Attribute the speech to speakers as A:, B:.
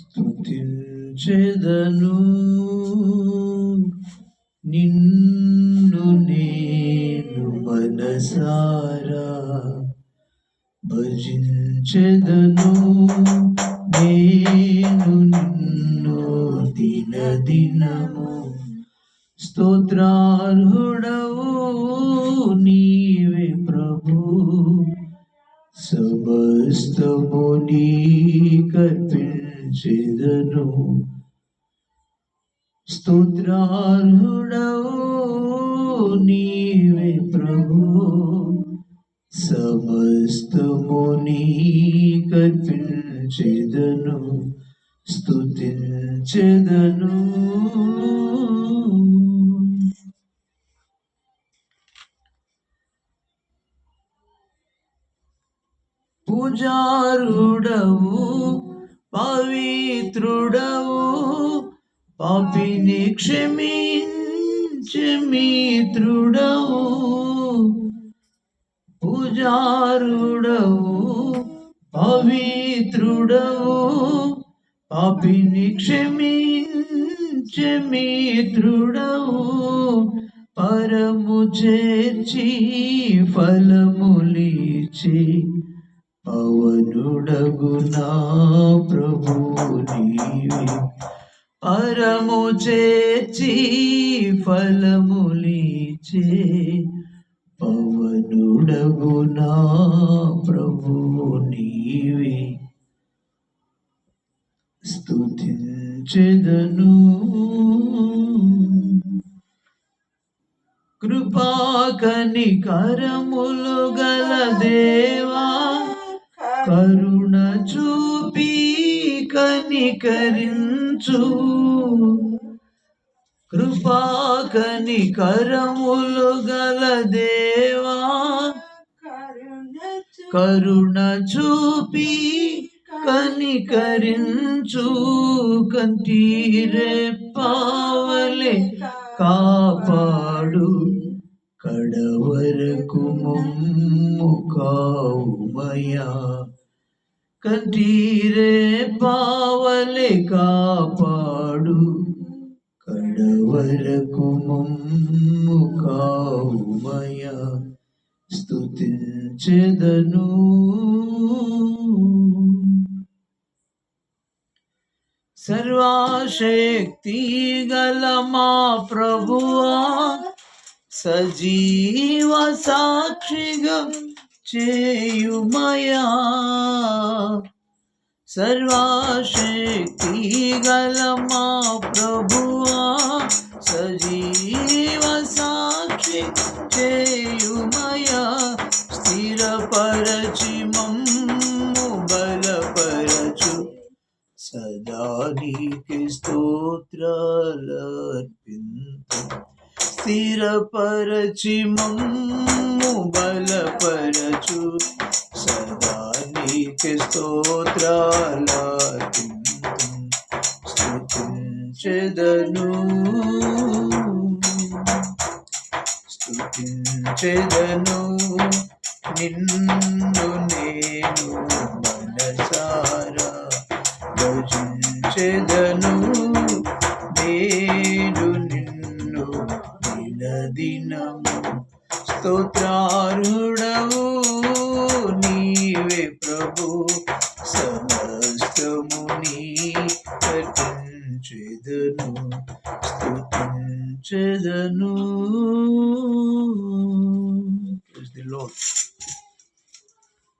A: స్తుతించెదను. నిన్ను నేను మనసారా భజించెదను. నేను నిన్ను దిన దినము స్తోత్రార్హుడవు నీవే ప్రభు. సమస్తము నీ కర్పించెదను స్తోత్రార్హుడవు నీవే ప్రభు. సమస్తము నీ కర్పించెదను స్తుతించెదను. పూజారుడవు పవిత్రుడవు. పాపిని క్షమించి మిత్రుడవు. పూజారుడవు పవిత్రుడవు. పాపిని క్షమించి మిత్రుడవు. పరము చేర్చి ఫలములిచి అవనుడగునా ప్రభు నీవే. పరము చేచి ఫలములిచే పవనుడగునా ప్రభు నీవే. స్తుతించెదను కృపాకని కరములు గల దేవా. కరుణ చూపి కనికరించు. కృపా కరములు గల దేవా కరుణ చూపి కనికరించు. కంటిరే పావలే కాపాడు. కడవరకు మమ్ము కావుమయా కంటీరే పావలే కాపాడు. కడవరకు మమ్ము కావుమయా స్తుతించెదను. సర్వాశక్తి గల మా ప్రభువా సజీవ సాక్షిగా చేయుమయా సర్వశక్తి గల మా ప్రభువా సజీవ సాక్షి చేయుమయా స్థిరపరచి మమ్ము బలపరచు సదా నీకి స్తోత్రాలర్పింతు స్థిరపరచి మమ్ము బలపరచు. సదా నీకే స్తోత్రాలకి స్తుతించెదను. స్తుతించెదను. నిన్ను నేను ప్రభు సమస్తముని నీ కర్పించెదను స్తుతించెదను Praise the Lord.